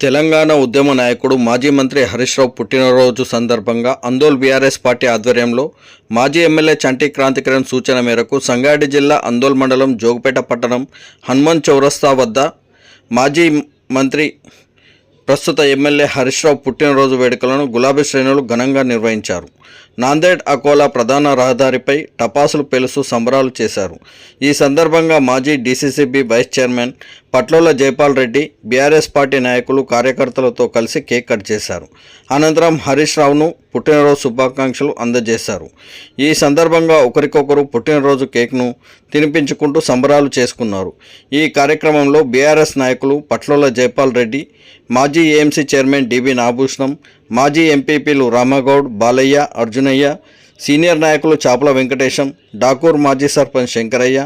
తెలంగాణ ఉద్యమ నాయకుడు మాజీ మంత్రి హరీష్ రావు పుట్టినరోజు సందర్భంగా అందోల్ బీఆర్ఎస్ పార్టీ ఆధ్వర్యంలో మాజీ ఎమ్మెల్యే చంటి క్రాంతికరణ్ సూచన మేరకు సంగారెడ్డి జిల్లా అందోల్ మండలం జోగుపేట పట్టణం హనుమాన్ చౌరస్తా వద్ద మాజీ మంత్రి ప్రస్తుత ఎమ్మెల్యే హరీష్ రావు పుట్టినరోజు వేడుకలను గులాబీ శ్రేణులు ఘనంగా నిర్వహించారు. నాందేడ్ అకోలా ప్రధాన రహదారిపై టపాసులు పేలుస్తూ సంబరాలు చేశారు. ఈ సందర్భంగా మాజీ DCCB vice chairman Patlola Jaipal Reddy BRS party నాయకులు కార్యకర్తలతో కలిసి కేక్ కట్ చేశారు. అనంతరం హరీష్ రావును పుట్టినరోజు శుభాకాంక్షలు అందజేశారు. ఈ సందర్భంగా ఒకరికొకరు పుట్టినరోజు కేక్ను తినిపించుకుంటూ సంబరాలు చేసుకున్నారు. ఈ కార్యక్రమంలో బీఆర్ఎస్ నాయకులు పట్లోల జైపాల్ రెడ్డి మాజీ ఏఎంసీ చైర్మన్ డిబి నాభూషణం మాజీ ఎంపీపీలు రామగౌడ్ బాలయ్య అర్జునయ్య సీనియర్ నాయకులు చాపల వెంకటేశం డాకూర్ మాజీ సర్పంచ్ శంకరయ్య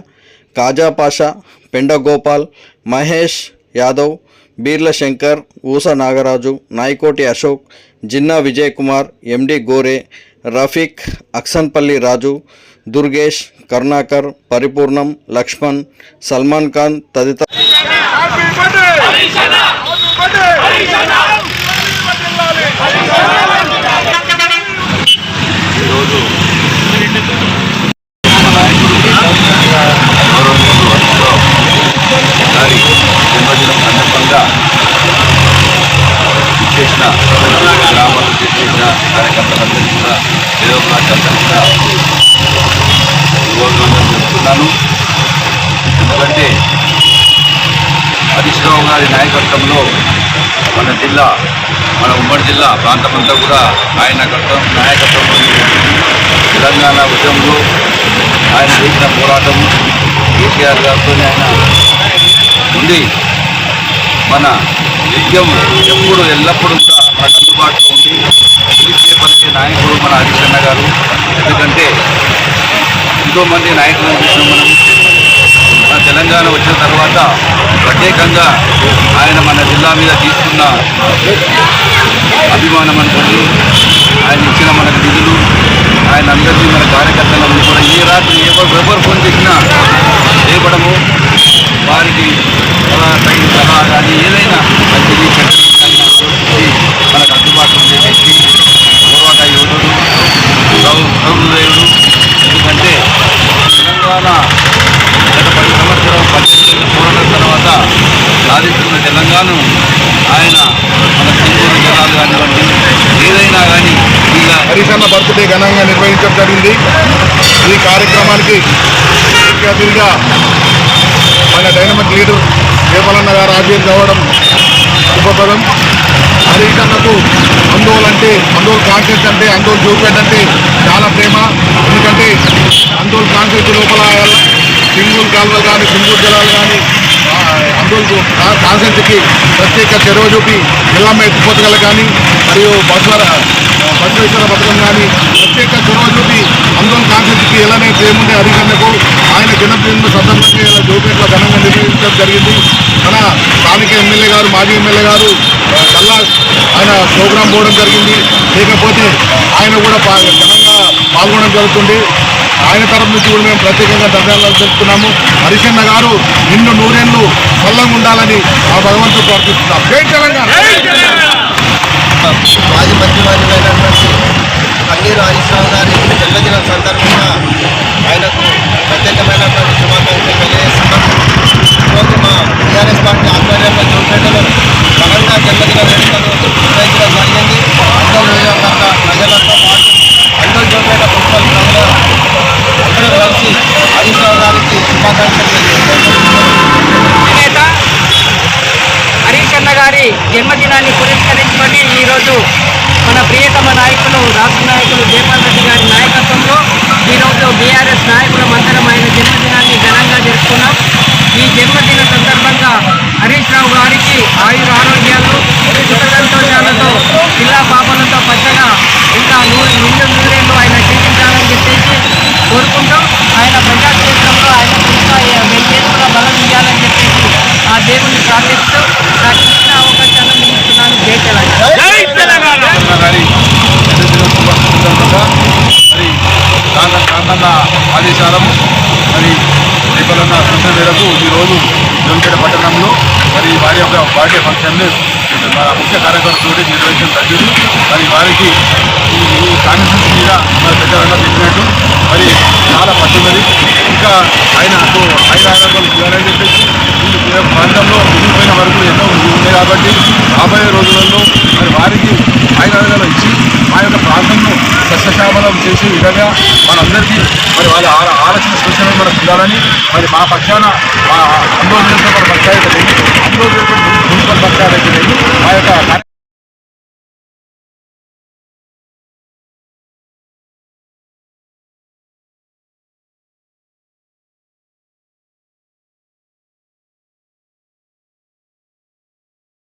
కాజా పాషా పెండ గోపాల్ మహేష్ యాదవ్ బీర్ల శంకర్ ఊస నాగరాజు నాయకోటి అశోక్ జిన్నా విజయ్ కుమార్ ఎండి గోరే రఫీక్ అక్సన్పల్లి రాజు దుర్గేష్ కరుణాకర్ పరిపూర్ణం లక్ష్మణ్ సల్మాన్ ఖాన్ తదితర ఏదో ఒక చర్చగా గౌరవం చెప్తున్నాను ఎందుకంటే హరీష్ రావు గారి నాయకత్వంలో మన జిల్లా మన ఉమ్మడి జిల్లా ప్రాంతమంతా కూడా ఆయన నాయకత్వం నాయకత్వంలో తెలంగాణ ఉద్యమంలో ఆయన చేసిన పోరాటం కేసీఆర్ గారితో ఆయన ఉండి మన విద్యం ఎప్పుడు ఎల్లప్పుడూ కూడా మనకు అందుబాటులో ఉండి పిలిచే పలికే నాయకుడు మన హరిశన్న గారు. ఎందుకంటే ఎంతోమంది నాయకులను చూసినాం మనం మన తెలంగాణ వచ్చిన తర్వాత ప్రత్యేకంగా ఆయన మన జిల్లా మీద తీసుకున్న అభిమానం అనుకోండి ఆయన ఇచ్చిన మనకు నిధులు ఆయన అందరినీ మన కార్యకర్తలను కూడా ఏ రాత్రి ఎవరు ఎవరు ఫోన్ చేసినా చేయబడము వారికి సలహా తగిన సలహా కానీ ఏదైనా అది మనకు అందుబాటులో ఉండే వ్యక్తి పోరాట యోధుడు ప్రభు ప్రభుదేవుడు ఎందుకంటే తెలంగాణ గత పది సంవత్సరం పద్దెనిమిది పోరాటం తర్వాత సాధించిన తెలంగాణను ఆయన మన సింగూరు జలాలు కానివ్వండి ఏదైనా కానీ ఇలా హరిశన్న ఘనంగా నిర్వహించడం జరిగింది. ఈ కార్యక్రమానికి ముఖ్య అతిథిగా మన డైనమిక్ లీడర్ దేవలన్న గారు హాజరు కావడం శుభప్రదం. హరిశన్నకు అందోల్ అంటే అందోల్ కాన్సెప్ట్ అంటే అందోల్ జోపేట్ అంటే చాలా ప్రేమ. ఎందుకంటే అందోల్ కాన్సెప్ట్ లోపల సింగూరు కాలువలు కానీ సింగూరు జలాలు కానీ అందోల్ కాన్సెప్ట్కి ప్రత్యేక చెరువు చూపి ఎల్లమ్మ ఎత్తిపోతగల కానీ మరియు బస్వర బసవేశ్వర పథకం కానీ ప్రత్యేక చొరవ చూపి అందరం కాంగ్రెస్కి ఎలానైతే ఏముండే హరికన్నకు ఆయన జన్మదిన సందర్భంగా ఇలా జోపేట్ల ఘనంగా నిర్వహించడం జరిగింది. మన స్థానిక ఎమ్మెల్యే గారు మాజీ ఎమ్మెల్యే గారు కల్లా ఆయన ప్రోగ్రాం పోవడం జరిగింది. లేకపోతే ఆయన కూడా ఘనంగా పాల్గొనడం జరుగుతుంది. ఆయన తరపు నుంచి కూడా మేము ప్రత్యేకంగా ధన్యవాదాలు తెలుపుతున్నాము. హరిశన్న గారు నిన్ను నూరేళ్ళు చల్లంగా ఉండాలని ఆ భగవంతుడు ప్రార్థిస్తున్నాం జై తెలంగాణ! మాజీ మంత్రివర్యులైనటువంటి కన్నీరు హరీశ్రావు గారి జన్మదినం సందర్భంగా గారి జన్మదినాన్ని పురస్కరించుకొని ఈరోజు మన ప్రియతమ నాయకులు రాష్ట్ర నాయకులు జయపాల్ రెడ్డి గారి నాయకత్వంలో ఈరోజు బీఆర్ఎస్ నాయకులమందరం ఆయన జన్మదినాన్ని ఘనంగా జరుపుకున్నాం. ఈ జన్మదిన సందర్భంగా హరీష్ రావు గారికి ఆయుర ఆరోగ్యాలు సుఖ సంతోషాలతో జిల్లా పాపలతో పచ్చగా ఇంకా నూరు నిండు నూరేళ్ళు ఆయన జీవించాలని చెప్పేసి కోరుకుంటూ. ఆయన ప్రజాక్షేత్రంలో ఆయన ఇంకా బలం ఇవ్వాలని చెప్పేసి ఆ దేవుని ప్రార్థిస్తూ జై తెలంగాణ గారి మరి కాంత కాంతన్న ఆదేశాలము మరి రేపలన్న సూచన మేరకు ఈరోజు జోన్పేట పట్టణంలో మరి వారి యొక్క పార్టీ బర్త్డే ఫంక్షన్ని ముఖ్య కార్యకర్తలు నిర్వహించడం తగ్గింది మరి వారికి ఈ కాన్ఫరెన్స్ మీద మరి పెద్దలంగా చెప్పినట్టు మరి చాలా పట్టున్నది ఇంకా ఆయన ఐదు ఆరోగ్యాలు కాబట్టి రాబోయే రోజులలో మరి వారికి ఆయుధాలు ఇచ్చి మా యొక్క ప్రాంతంలో సస్యశామలం చేసే విధంగా మనందరికీ మరి వాళ్ళ ఆలోచన సూచనలు మనం చూడాలని మరి మా పక్షాన మా అందులో నియోజకవర్గ పక్షాయితీ అందులో నియోజకవర్గ పక్షాయితీ మా యొక్క